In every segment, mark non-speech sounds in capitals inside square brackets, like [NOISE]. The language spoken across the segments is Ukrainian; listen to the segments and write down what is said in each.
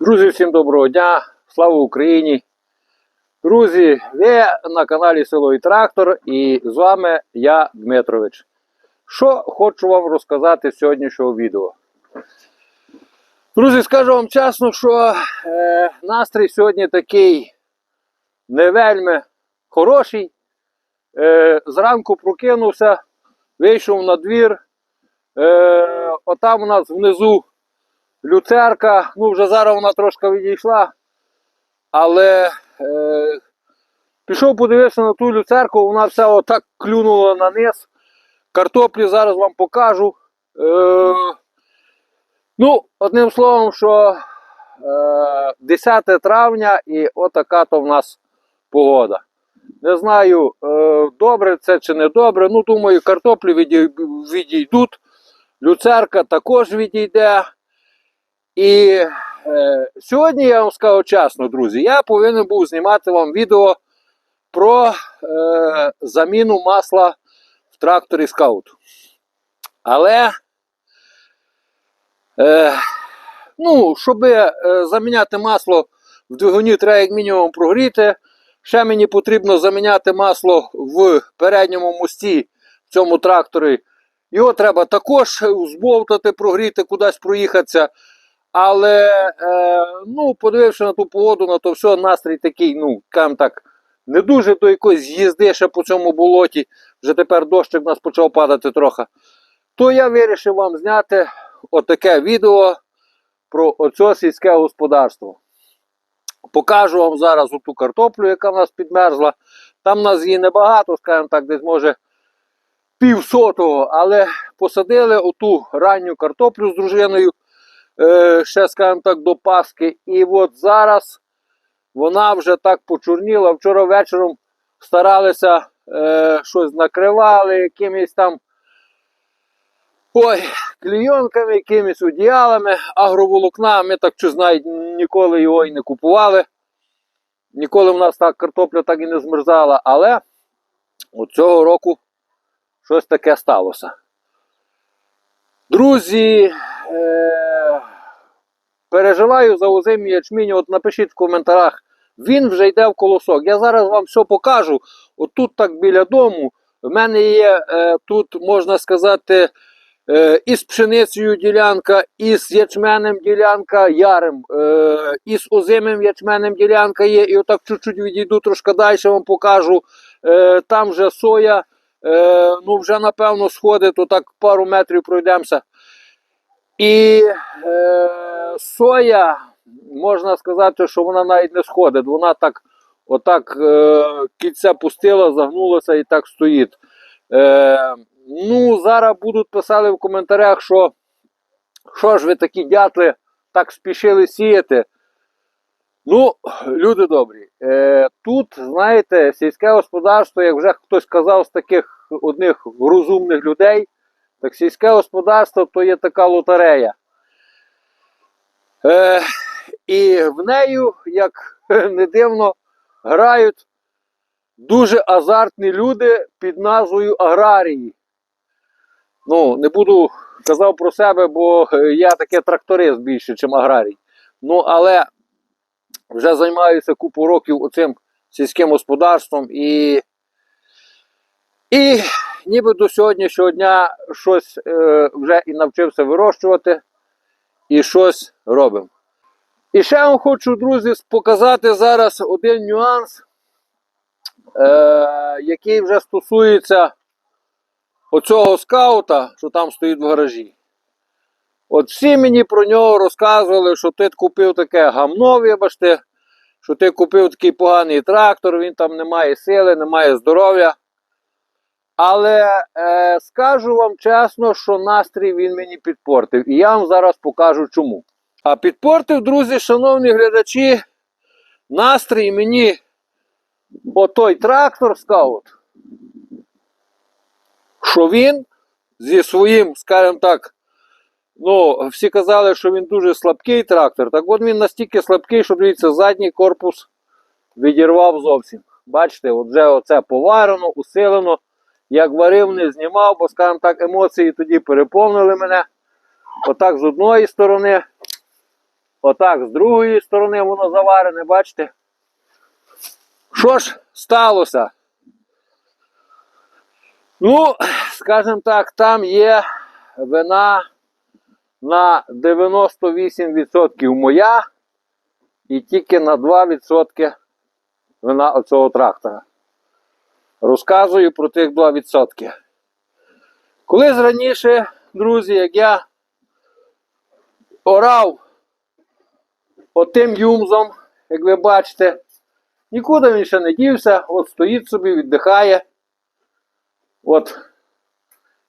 Друзі, всім доброго дня! Слава Україні! Друзі, ви на каналі Село Трактор і з вами я, Дмитрович. Що хочу вам розказати з сьогоднішнього відео. Друзі, скажу вам чесно, що е, настрій сьогодні такий не вельми хороший. Е, зранку прокинувся, вийшов на двір. Е, отам у нас внизу люцерка, ну вже зараз вона трошки відійшла, але е, пішов подивився на ту люцерку, вона вся отак клюнула на низ. Картоплі зараз вам покажу. Е, ну, одним словом, що е, 10 травня і отака то в нас погода. Не знаю, е, добре це чи не добре. Ну, думаю, картоплі відій- відійдуть. Люцерка також відійде. І е, сьогодні я вам скажу чесно, друзі, я повинен був знімати вам відео про е, заміну масла в тракторі скаут. Але, е, ну, щоб е, заміняти масло в двигуні, треба як мінімум прогріти. Ще мені потрібно заміняти масло в передньому мості в цьому тракторі. Його треба також збовтати, прогріти, кудись проїхатися. Але е, ну, подививши на ту погоду, на то все, настрій такий, ну, скажімо так, не дуже до якоїсь їзди ще по цьому болоті. Вже тепер дощик в нас почав падати трохи. То я вирішив вам зняти отаке відео про оце сільське господарство. Покажу вам зараз оту картоплю, яка в нас підмерзла. Там в нас її небагато, скажімо так, десь може півсотого, але посадили оту ранню картоплю з дружиною е, ще, скажімо так, до Пасхи. І от зараз вона вже так почорніла. Вчора вечором старалися е, щось накривали, якимись там ой, клійонками, якимись одіялами, агроволокна. Ми так чи знають, ніколи його і не купували. Ніколи в нас так картопля так і не змерзала, але от цього року щось таке сталося. Друзі, е- переживаю за озимі ячмінь. От напишіть в коментарях. Він вже йде в колосок. Я зараз вам все покажу. От тут так біля дому. В мене є е, тут, можна сказати, е, із пшеницею ділянка, із ячменем ділянка ярим, е, із озимим ячменем ділянка є. І отак чуть-чуть відійду трошки далі вам покажу. Е, там вже соя. Е, ну, вже напевно сходить, то так пару метрів пройдемося. І е, соя, можна сказати, що вона навіть не сходить. Вона так, отак е, кільце пустила, загнулася і так стоїть. Е, ну, зараз будуть писати в коментарях, що що ж ви такі дятли так спішили сіяти. Ну, люди добрі, е, тут, знаєте, сільське господарство, як вже хтось казав з таких одних розумних людей, так сільське господарство то є така лотерея. Е, і в нею, як [LAUGHS] не дивно, грають дуже азартні люди під назвою аграрії. Ну, не буду казав про себе, бо я таке тракторист більше, ніж аграрій. Ну, але вже займаюся купу років оцим сільським господарством і, і ніби до сьогоднішнього дня щось е, вже і навчився вирощувати, і щось робимо. І ще вам хочу, друзі, показати зараз один нюанс, е, який вже стосується оцього скаута, що там стоїть в гаражі. От всі мені про нього розказували, що ти купив таке гамно, вибачте, що ти купив такий поганий трактор, він там не має сили, не має здоров'я. Але е, скажу вам чесно, що настрій він мені підпортив. І я вам зараз покажу чому. А підпортив, друзі, шановні глядачі, настрій мені отой трактор скаут, що він зі своїм, скажімо так, Ну, всі казали, що він дуже слабкий трактор. Так от він настільки слабкий, що дивіться, задній корпус відірвав зовсім. Бачите, от вже оце поварено, усилено. Як варив, не знімав, бо, скажімо так, емоції тоді переповнили мене. Отак з одної сторони. Отак, з другої сторони воно заварене, бачите? Що ж сталося? Ну, скажімо так, там є вина на 98% моя і тільки на 2% вина оцього трактора. Розказую про тих 2%. Колись раніше, друзі, як я орав отим юмзом, як ви бачите, нікуди він ще не дівся, от стоїть собі, віддихає. От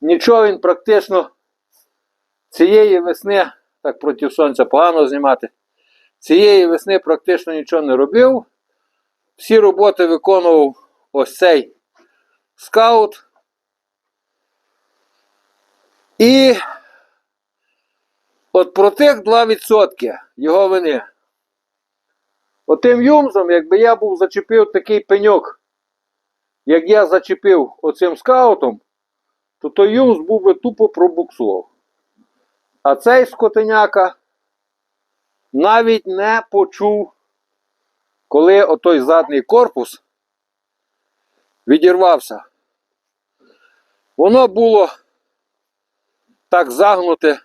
нічого він практично цієї весни, так проти сонця погано знімати, цієї весни практично нічого не робив. Всі роботи виконував ось цей скаут. І от про тих 2% його вини. Отим юмзом, якби я був зачепив такий пеньок, як я зачепив оцим скаутом, то той юмз був би тупо пробуксував. А цей скотиняка навіть не почув, коли отой задній корпус відірвався. Воно було так загнуте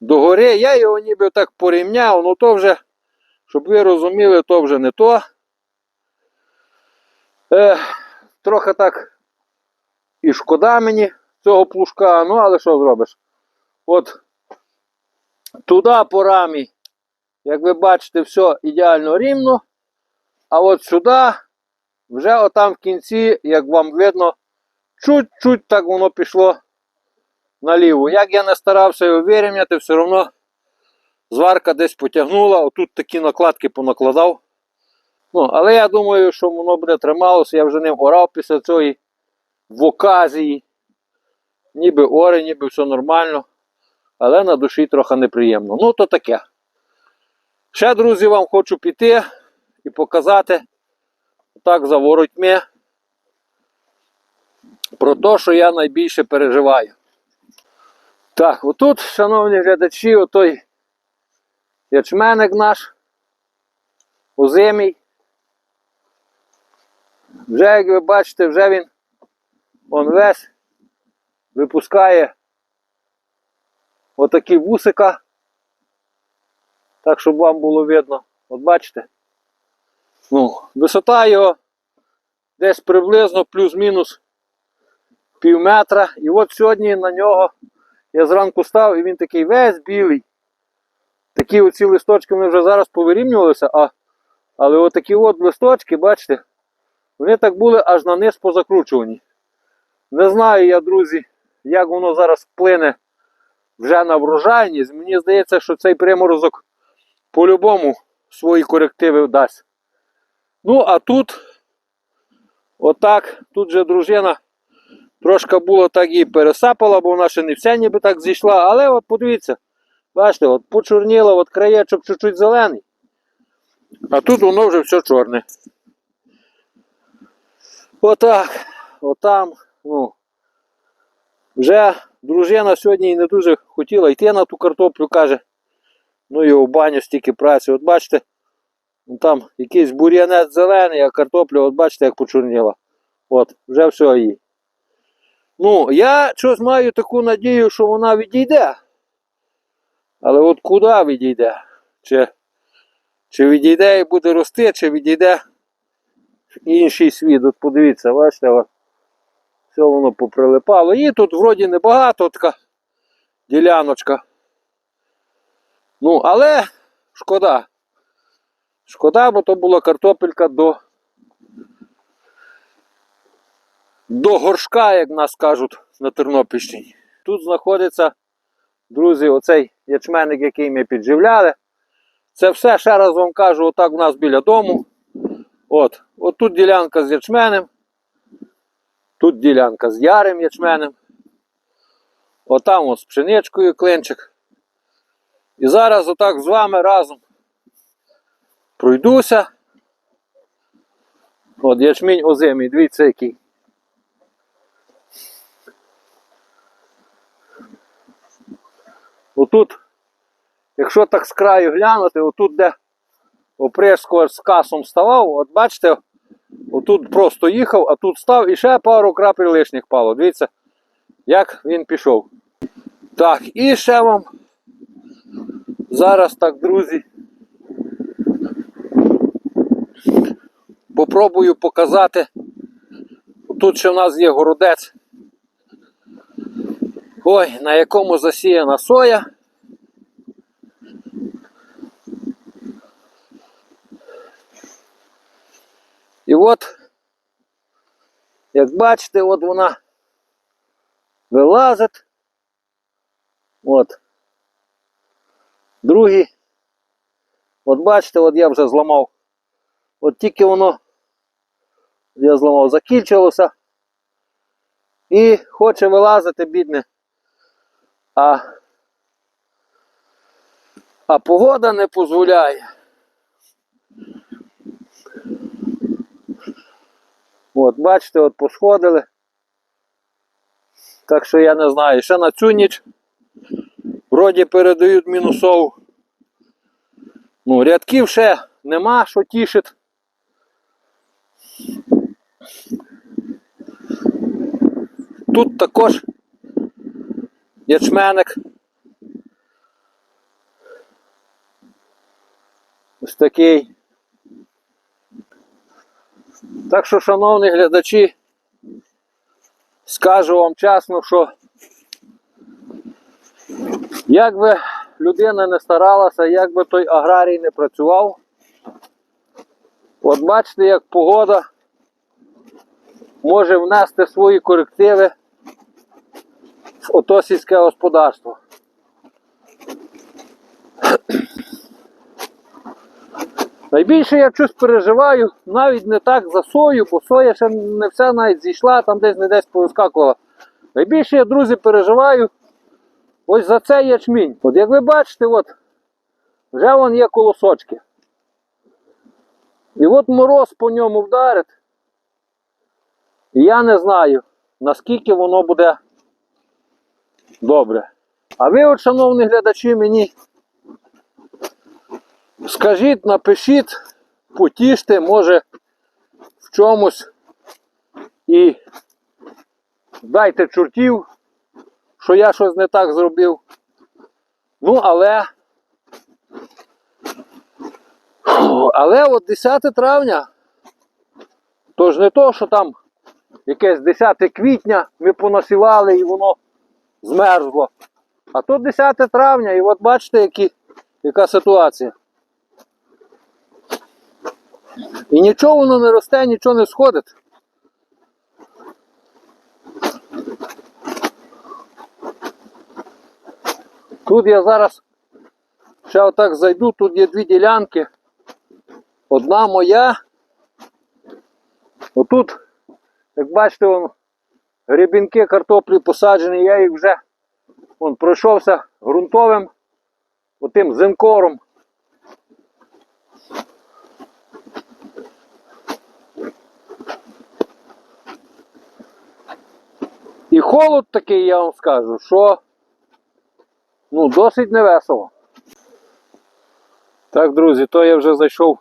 догори. Я його ніби так порівняв, ну то вже, щоб ви розуміли, то вже не то. Е, трохи так і шкода мені цього плужка, ну але що зробиш? От туди по рамі, як ви бачите, все ідеально рівно. А от сюди, вже отам в кінці, як вам видно, чуть-чуть так воно пішло наліво. Як я не старався його вирівняти, все одно зварка десь потягнула, отут такі накладки понакладав. Ну, але я думаю, що воно буде трималося, я вже ним орав після цієї в оказії. Ніби ори, ніби все нормально. Але на душі трохи неприємно. Ну, то таке. Ще, друзі, вам хочу піти і показати так за воротьми про те, що я найбільше переживаю. Так, отут, шановні глядачі, отой ячменник наш озимий. Вже, як ви бачите, вже він он весь випускає отакі вусика. Так, щоб вам було видно. От бачите? Ну, висота його десь приблизно плюс-мінус пів метра. І от сьогодні на нього я зранку став і він такий весь білий. Такі оці листочки вони вже зараз повирівнювалися, а, але отакі от листочки, бачите, вони так були аж на низ позакручувані. Не знаю я, друзі, як воно зараз вплине вже на врожайність. Мені здається, що цей приморозок по-любому свої корективи дасть. Ну, а тут, отак, тут же дружина трошки було так і пересапала, бо вона ще не вся ніби так зійшла. Але от подивіться, бачите, от почорніла, от краєчок чуть-чуть зелений. А тут воно вже все чорне. Отак, отам, ну. Вже дружина сьогодні і не дуже хотіла йти на ту картоплю, каже. Ну і у баню стільки праці. От бачите, там якийсь бур'янець зелений, а картопля, от бачите, як почорніла. От, вже все їй. Ну, я щось маю таку надію, що вона відійде. Але от куди відійде? Чи, чи відійде і буде рости, чи відійде інший світ. От подивіться, бачите, от, все воно поприлипало. І тут вроді небагато така діляночка. Ну, але шкода. Шкода, бо то була картопелька до до горшка, як нас кажуть на Тернопільщині. Тут знаходиться, друзі, оцей ячменник, який ми підживляли. Це все, ще раз вам кажу, отак у нас біля дому. От, от тут ділянка з ячменем. Тут ділянка з ярим ячменем. Отам от з пшеничкою клинчик. І зараз отак з вами разом пройдуся. От ячмінь озимий, дивіться який. Отут, якщо так з краю глянути, отут, де оприскувач з касом ставав, от бачите, отут просто їхав, а тут став і ще пару крапель лишніх пало. Дивіться, як він пішов. Так, і ще вам зараз так, друзі. Попробую показати. Тут ще в нас є городець. Ой, на якому засіяна соя. І от, як бачите, от вона вилазить. От. Другий. От бачите, от я вже зламав. От тільки воно я зламав, закінчилося. І хоче вилазити, бідне. А, а погода не дозволяє. От, бачите, от посходили. Так що я не знаю. Ще на цю ніч вроді передають мінусов. Ну, рядків ще нема, що тішить. Тут також ячменник. Ось такий. Так що, шановні глядачі, скажу вам чесно, що як би людина не старалася, як би той аграрій не працював, от бачите, як погода може внести свої корективи в ото сільське господарство. Найбільше я щось переживаю, навіть не так за сою, бо соя ще не вся навіть зійшла, там десь не десь повискакувала. Найбільше я, друзі, переживаю ось за цей ячмінь. От як ви бачите, от, вже вон є колосочки. І от мороз по ньому вдарить. Я не знаю, наскільки воно буде добре. А ви, от, шановні глядачі, мені скажіть, напишіть, потіште, може в чомусь і дайте чортів, що я щось не так зробив. Ну, але. Але от 10 травня, то ж не то, що там якесь 10 квітня ми понасівали і воно змерзло. А тут 10 травня, і от бачите, які, яка ситуація. І нічого воно не росте, нічого не сходить. Тут я зараз ще отак зайду, тут є дві ділянки. Одна моя. Отут, як бачите, вон, гребінки картоплі посаджені, я їх вже вон, пройшовся ґрунтовим отим зинкором. І холод такий, я вам скажу, що ну, досить невесело. Так, друзі, то я вже зайшов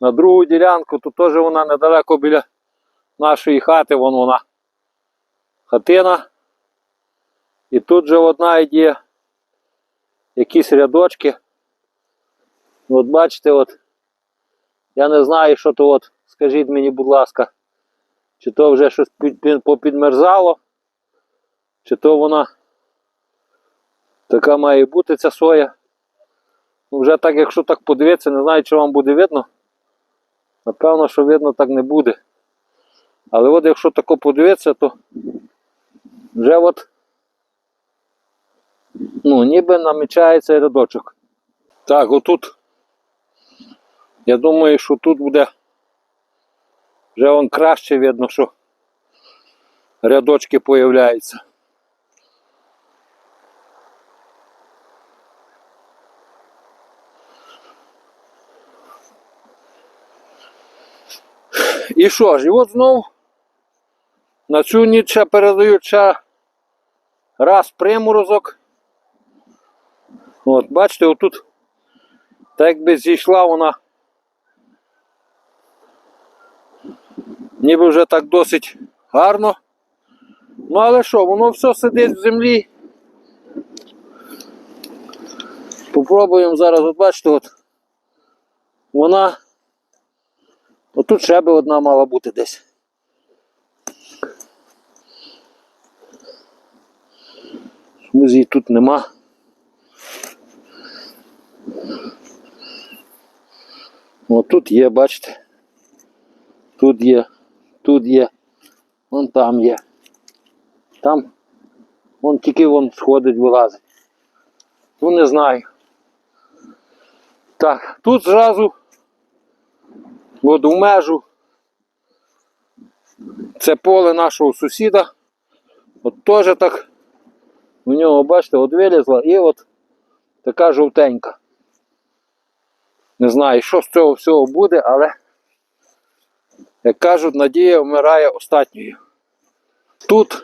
на другу ділянку, тут теж вона недалеко біля нашої хати, вон вона хатина. І тут же одна є якісь рядочки. От бачите, от я не знаю, що то от, скажіть мені, будь ласка, чи то вже щось під- під- попідмерзало, чи то вона така має бути ця соя. Ну, Вже так, якщо так подивитися, не знаю, чи вам буде видно. Напевно, що видно так не буде. Але от якщо тако подивитися, то вже от ну, ніби намічається рядочок. Так, отут. Я думаю, що тут буде вже вон краще видно, що рядочки появляються. І що ж, і от знов на цю ніч ще передають ще раз приморозок. От, бачите, отут так якби зійшла вона. Ніби вже так досить гарно. Ну але що, воно все сидить в землі. Попробуємо зараз, от бачите, от вона. Отут ще би одна мала бути десь. Чомусь її тут нема. О, тут є, бачите. Тут є, тут є, вон там є. Там, вон тільки вон сходить, вилазить. Ну не знаю. Так, тут зразу от в межу. Це поле нашого сусіда. От теж так у нього, бачите, от вилізла і от така жовтенька. Не знаю, що з цього всього буде, але, як кажуть, надія вмирає останньою. Тут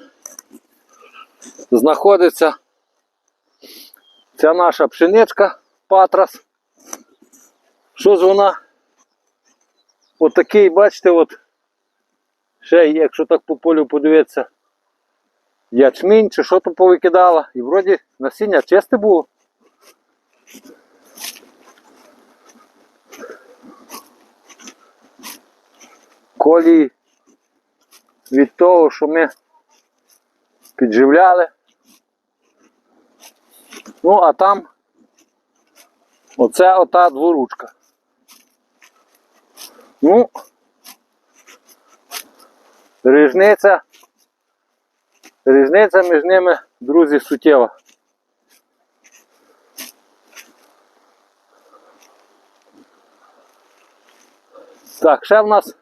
знаходиться ця наша пшеничка патрас. Що ж вона? Отакий, бачите, от ще, якщо так по полю подивитися, ячмінь чи що то повикидала. І вроді насіння чисте було. Колії від того, що ми підживляли. Ну, а там оце ота дворучка. Ну, різниця, різниця між ними, друзі, суттєва. Так, ще в нас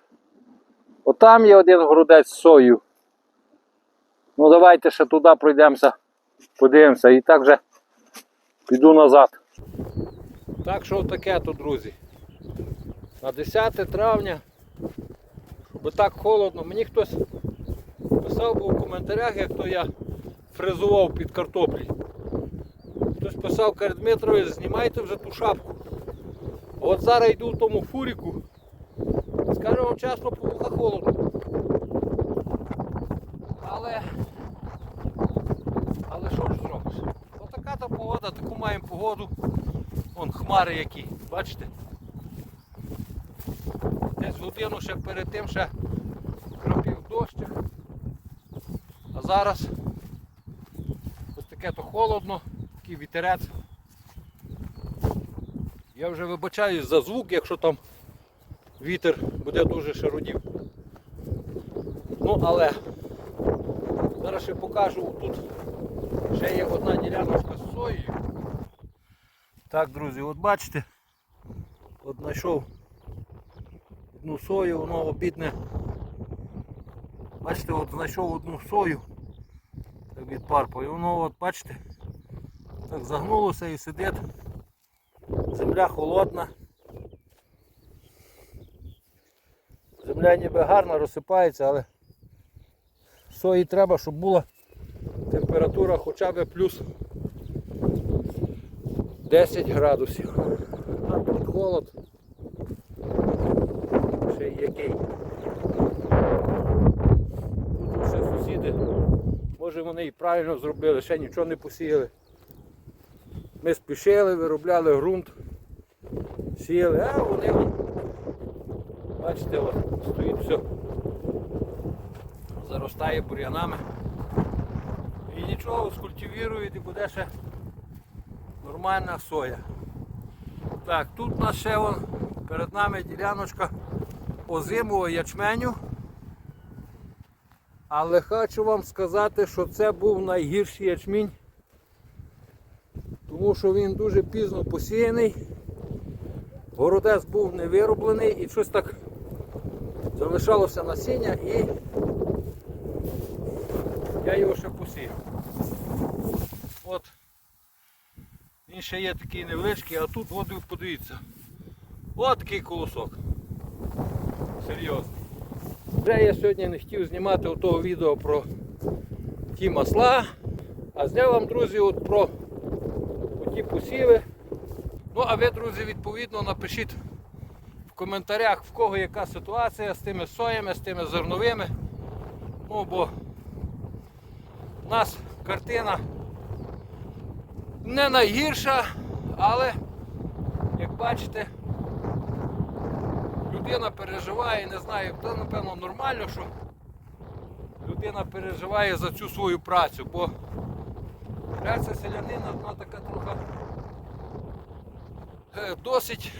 отам є один грудець з сою. Ну давайте ще туди пройдемося, подивимося і так вже піду назад. Так що таке тут, друзі. На 10 травня, щоб так холодно, мені хтось писав був в коментарях, як то я фрезував під картоплі. Хтось писав, каже, Дмитрові, знімайте вже ту шапку. А От зараз йду в тому фуріку. Скажу вам чесно, по холодно. Але. Але що ж зробиш? Отака та погода, таку маємо погоду. Вон хмари які, бачите? Десь годину ще перед тим ще кропів дощик. А зараз ось таке то холодно, такий вітерець. Я вже вибачаюсь за звук, якщо там вітер буде дуже шарудів. Ну але зараз ще покажу тут ще є одна діляночка з соєю. Так, друзі, от бачите, от знайшов одну сою, воно обідне. Бачите, от знайшов одну сою так від парпу і воно от бачите, так загнулося і сидить. Земля холодна. Земля ніби гарно розсипається, але сої треба, щоб була температура хоча б плюс 10 градусів. Тут холод. Який. Тут ще сусіди. Може вони і правильно зробили, ще нічого не посіяли. Ми спішили, виробляли ґрунт, сіяли, а вони бачите, стоїть все. Заростає бур'янами. І нічого, скультивірують і буде ще нормальна соя. Так, тут у нас ще вон, перед нами діляночка озимого ячменю. Але хочу вам сказати, що це був найгірший ячмінь, тому що він дуже пізно посіяний, городець був не вироблений і щось так залишалося насіння і я його ще посіяв. От він ще є такий невеличкий, а тут води подивіться. От такий колосок. Серйозно. Вже я сьогодні не хотів знімати того відео про ті масла, а зняв вам, друзі, от про ті посіви. Ну, а ви, друзі, відповідно напишіть в коментарях, в кого яка ситуація з тими соями, з тими зерновими. Ну, бо у нас картина не найгірша, але, як бачите, людина переживає, не знаю, то напевно нормально, що людина переживає за цю свою працю, бо праця селянина вона така трохи е, досить,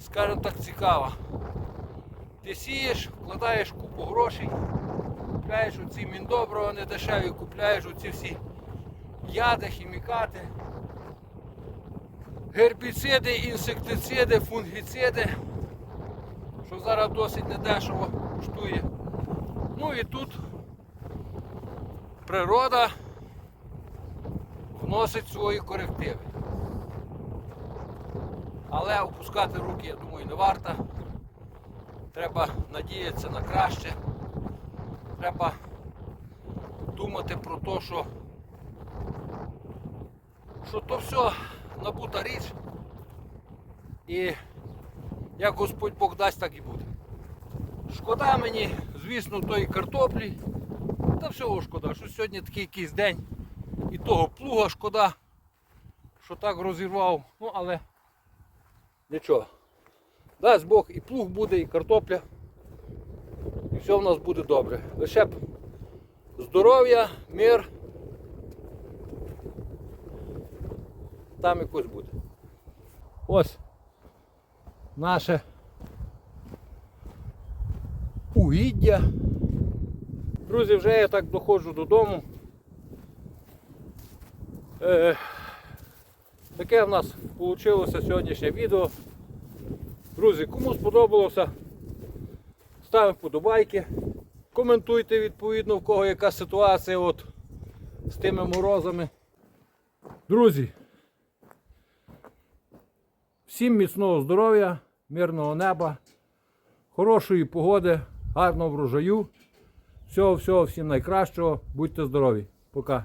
скажімо так, цікава. Ти сієш, вкладаєш купу грошей, купляєш оці міндобрива недешеві, купляєш оці всі яди, хімікати, гербіциди, інсектициди, фунгіциди, що зараз досить недешево коштує. Ну і тут природа вносить свої корективи. Але опускати руки, я думаю, не варто. Треба надіятися на краще. Треба думати про те, що, що то все набута річ. І як Господь Бог дасть, так і буде. Шкода мені, звісно, тої картоплі. Та всього шкода, що сьогодні такий якийсь день. І того плуга шкода, що так розірвав. Ну, але нічого. Дасть Бог і плуг буде, і картопля. І все в нас буде добре. Лише б здоров'я, мир. Там якось буде. Ось наше угіддя. Друзі, вже я так доходжу додому. Е, таке в нас вийшло сьогоднішнє відео. Друзі, кому сподобалося, ставимо вподобайки. Коментуйте відповідно, в кого яка ситуація от, з тими морозами. Друзі, всім міцного здоров'я, мирного неба, хорошої погоди, гарного врожаю. Всього, всього, всім найкращого. Будьте здорові. Пока.